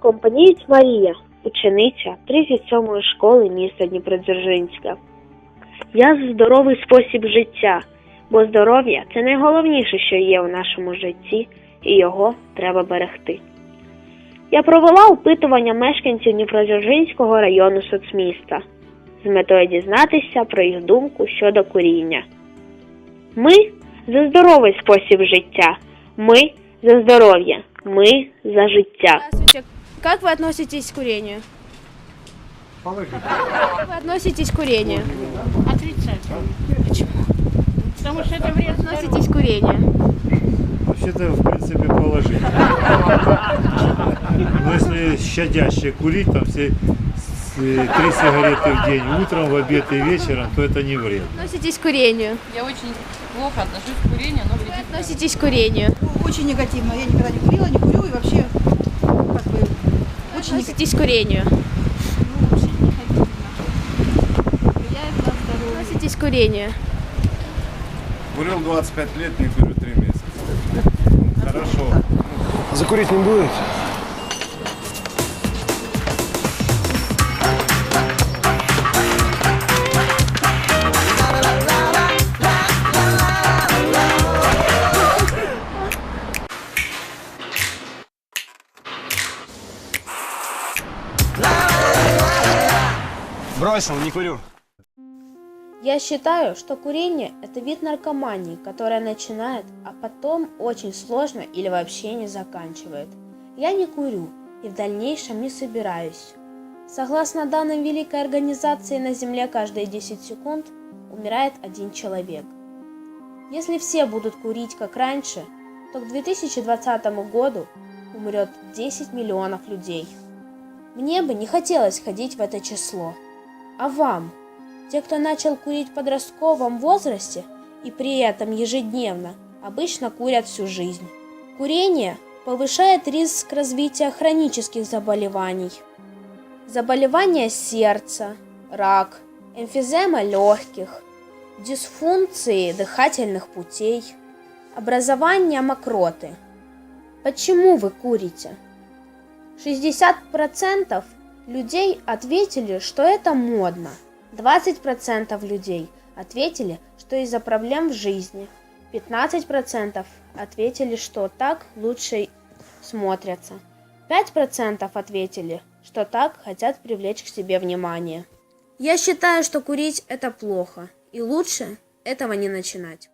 Компанієць Марія, учениця 37-ї школи міста Дніпродзержинська. Я за здоровий спосіб життя, бо здоров'я це найголовніше, що є у нашому житті, і його треба берегти. Я провела опитування мешканців Дніпродзержинського району соцміста з метою дізнатися про їх думку щодо куріння. Ми за здоровий спосіб життя. Ми за здоров'я. Ми за життя. Как вы относитесь к курению? Положительно. Как вы относитесь к курению? Отрицательно. Почему? Потому что это вред. Относитесь к курению? Вообще-то, в принципе, положительно. Но если щадяще курить, там все три сигареты в день, утром, в обед и вечером, то это не вред. Относитесь к курению? Я очень плохо отношусь к курению, но вредит. Относитесь к курению? Очень негативно. Я никогда не курила, не курю и вообще очень негативно. Относитесь к курению? Ну, вообще негативно. Влияет на здоровье. Относитесь к курению? Курил 25 лет, не курю 3 месяца. Хорошо. Закурить не будет? Бросил, не курю. Я считаю, что курение – это вид наркомании, которая начинает, а потом очень сложно или вообще не заканчивает. Я не курю и в дальнейшем не собираюсь. Согласно данным Великой Организации на Земле каждые 10 секунд умирает один человек. Если все будут курить как раньше, то к 2020 году умрет 10 миллионов людей. Мне бы не хотелось ходить в это число. А вам? Те, кто начал курить в подростковом возрасте и при этом ежедневно, обычно курят всю жизнь. Курение повышает риск развития хронических заболеваний. Заболевания сердца, рак, эмфизема легких, дисфункции дыхательных путей, образование мокроты. Почему вы курите? 60% людей ответили, что это модно. 20% людей ответили, что из-за проблем в жизни. 15% ответили, что так лучше смотрятся. 5% ответили, что так хотят привлечь к себе внимание. Я считаю, что курить это плохо, и лучше этого не начинать.